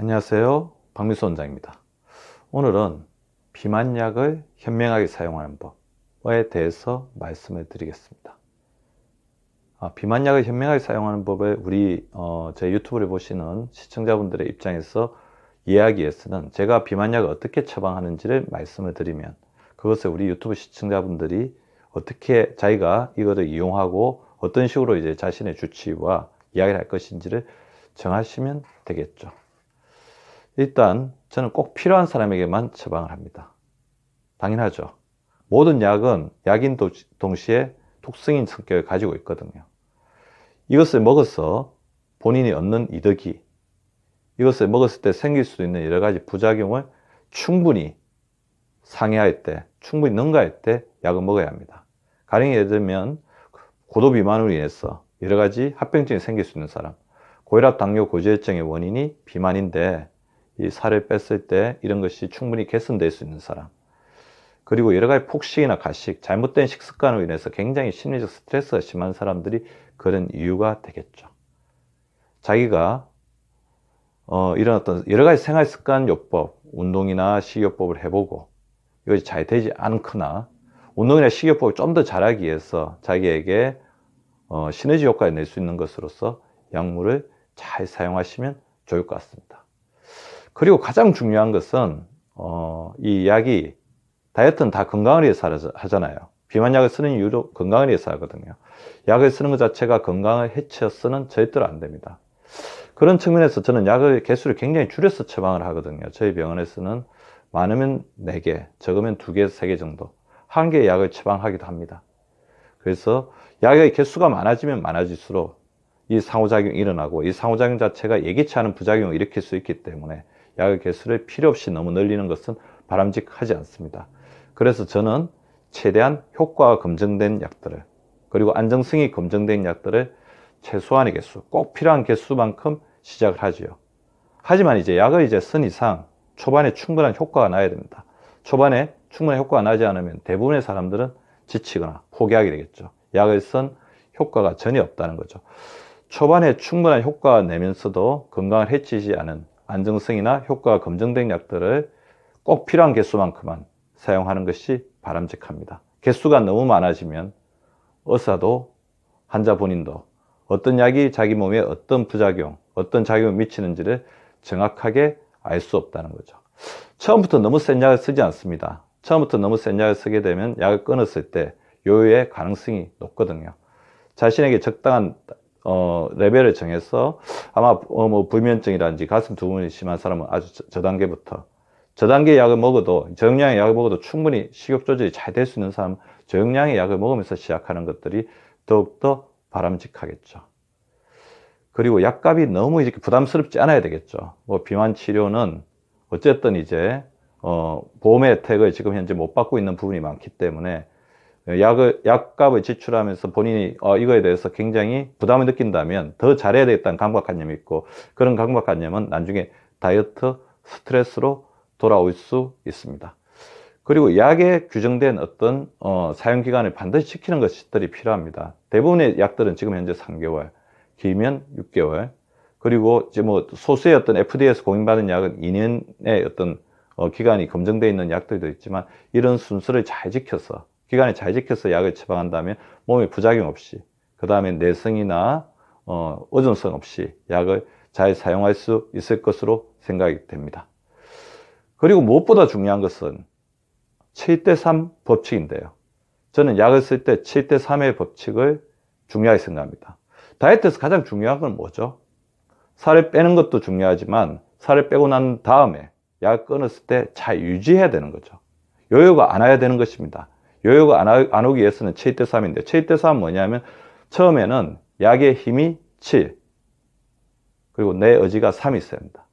안녕하세요. 박미수 원장입니다. 오늘은 비만약을 현명하게 사용하는 법에 대해서 말씀을 드리겠습니다. 아, 비만약을 현명하게 사용하는 법을 우리 어, 제 유튜브를 보시는 시청자분들의 입장에서 이해하기 위해서는 제가 비만약을 어떻게 처방하는지를 말씀을 드리면 그것을 우리 유튜브 시청자분들이 어떻게 자기가 이거를 이용하고 어떤 식으로 이제 자신의 주치의와 이야기를 할 것인지를 정하시면 되겠죠. 일단 저는 꼭 필요한 사람에게만 처방을 합니다. 당연하죠. 모든 약은 약인 동시에 독성인 성격을 가지고 있거든요. 이것을 먹어서 본인이 얻는 이득이 이것을 먹었을 때 생길 수 있는 여러 가지 부작용을 충분히 상회할 때, 충분히 능가할 때 약을 먹어야 합니다. 가령 예를 들면 고도 비만으로 인해서 여러 가지 합병증이 생길 수 있는 사람, 고혈압, 당뇨, 고지혈증의 원인이 비만인데 이 살을 뺐을 때 이런 것이 충분히 개선될 수 있는 사람, 그리고 여러 가지 폭식이나 가식, 잘못된 식습관으로 인해서 굉장히 심리적 스트레스가 심한 사람들이 그런 이유가 되겠죠. 자기가 어, 이런 어떤 여러 가지 생활 습관 요법, 운동이나 식이요법을 해보고 이것이 잘 되지 않거나 운동이나 식이요법을 좀 더 잘하기 위해서 자기에게 어, 시너지 효과를 낼 수 있는 것으로서 약물을 잘 사용하시면 좋을 것 같습니다. 그리고 가장 중요한 것은 어, 이 약이 다이어트는 다 건강을 위해서 하잖아요. 비만약을 쓰는 이유도 건강을 위해서 하거든요. 약을 쓰는 것 자체가 건강을 해치어서는 절대로 안 됩니다. 그런 측면에서 저는 약의 개수를 굉장히 줄여서 처방을 하거든요. 저희 병원에서는 많으면 4개, 적으면 2개에서 3개 정도. 한 개의 약을 처방하기도 합니다. 그래서 약의 개수가 많아지면 많아질수록 이 상호작용이 일어나고 이 상호작용 자체가 예기치 않은 부작용을 일으킬 수 있기 때문에 약의 개수를 필요 없이 너무 늘리는 것은 바람직하지 않습니다. 그래서 저는 최대한 효과가 검증된 약들을 그리고 안정성이 검증된 약들을 최소한의 개수, 꼭 필요한 개수만큼 시작을 하지요. 하지만 이제 약을 이제 쓴 이상 초반에 충분한 효과가 나야 됩니다. 초반에 충분한 효과가 나지 않으면 대부분의 사람들은 지치거나 포기하게 되겠죠. 약을 쓴 효과가 전혀 없다는 거죠. 초반에 충분한 효과가 내면서도 건강을 해치지 않은 안정성이나 효과가 검증된 약들을 꼭 필요한 개수만큼만 사용하는 것이 바람직합니다. 개수가 너무 많아지면 의사도 환자 본인도 어떤 약이 자기 몸에 어떤 부작용, 어떤 작용을 미치는지를 정확하게 알 수 없다는 거죠. 처음부터 너무 센 약을 쓰지 않습니다. 처음부터 너무 센 약을 쓰게 되면 약을 끊었을 때 요요의 가능성이 높거든요. 자신에게 적당한 어, 레벨을 정해서 아마 어, 뭐 불면증이라든지 가슴 두근이 심한 사람은 아주 저, 저 단계부터 저단계 약을 먹어도 저용량의 약을 먹어도 충분히 식욕 조절이 잘 될 수 있는 사람 저용량의 약을 먹으면서 시작하는 것들이 더욱더 바람직하겠죠. 그리고 약값이 너무 이렇게 부담스럽지 않아야 되겠죠. 뭐 비만 치료는 어쨌든 이제 어 보험의 혜택을 지금 현재 못 받고 있는 부분이 많기 때문에 약을 약값을 지출하면서 본인이 어 이거에 대해서 굉장히 부담을 느낀다면 더 잘해야 되겠다는 강박관념이 있고 그런 강박관념은 나중에 다이어트 스트레스로 돌아올 수 있습니다. 그리고 약에 규정된 어떤 어, 사용 기간을 반드시 지키는 것들이 필요합니다. 대부분의 약들은 지금 현재 3개월, 길면 6개월, 그리고 이제 뭐 소수의 어떤 FDA에서 공인받은 약은 2년의 어떤 어, 기간이 검증되어 있는 약들도 있지만 이런 순서를 잘 지켜서 기간을 잘 지켜서 약을 처방한다면 몸에 부작용 없이 그 다음에 내성이나 어, 의존성 없이 약을 잘 사용할 수 있을 것으로 생각이 됩니다. 그리고 무엇보다 중요한 것은 7대3 법칙인데요. 저는 약을 쓸 때 7대3의 법칙을 중요하게 생각합니다. 다이어트에서 가장 중요한 건 뭐죠? 살을 빼는 것도 중요하지만 살을 빼고 난 다음에 약을 끊었을 때 잘 유지해야 되는 거죠. 요요가 안 와야 되는 것입니다. 요요가 안, 안 오기 위해서는 7대3인데 7대3은 뭐냐면 처음에는 약의 힘이 7 그리고 내 의지가 3이 있어야 합니다.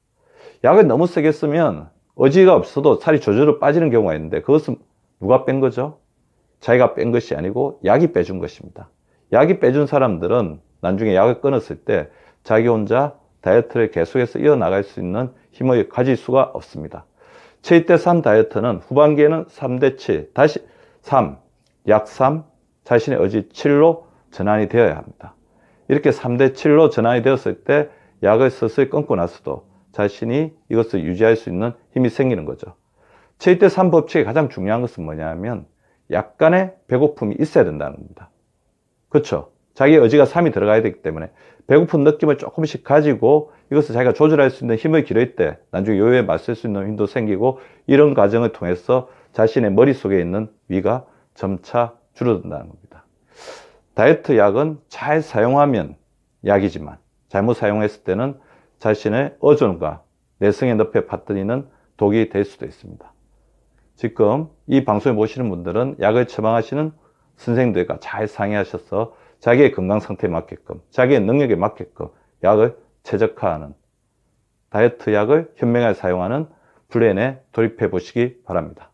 약을 너무 세게 쓰면 의지가 없어도 살이 저절로 빠지는 경우가 있는데 그것은 누가 뺀 거죠? 자기가 뺀 것이 아니고 약이 빼준 것입니다. 약이 빼준 사람들은 나중에 약을 끊었을 때 자기 혼자 다이어트를 계속해서 이어나갈 수 있는 힘을 가질 수가 없습니다. 7대3 다이어트는 후반기에는 3대7, 다시 3, 약 3, 자신의 의지 7로 전환이 되어야 합니다. 이렇게 3대 7로 전환이 되었을 때 약을 슬슬 끊고 나서도 자신이 이것을 유지할 수 있는 힘이 생기는 거죠. 제1대 3 법칙의 가장 중요한 것은 뭐냐면 약간의 배고픔이 있어야 된다는 겁니다. 그렇죠? 자기 의지가 3이 들어가야 되기 때문에 배고픈 느낌을 조금씩 가지고 이것을 자기가 조절할 수 있는 힘을 기를 때 나중에 요요에 맞설 수 있는 힘도 생기고 이런 과정을 통해서 자신의 머릿속에 있는 위가 점차 줄어든다는 겁니다. 다이어트 약은 잘 사용하면 약이지만 잘못 사용했을 때는 자신의 어존과 내성의 늪에 빠뜨리는 독이 될 수도 있습니다. 지금 이 방송을 보시는 분들은 약을 처방하시는 선생님들과 잘 상의하셔서 자기의 건강 상태에 맞게끔, 자기의 능력에 맞게끔 약을 최적화하는 다이어트 약을 현명하게 사용하는 플랜에 돌입해 보시기 바랍니다.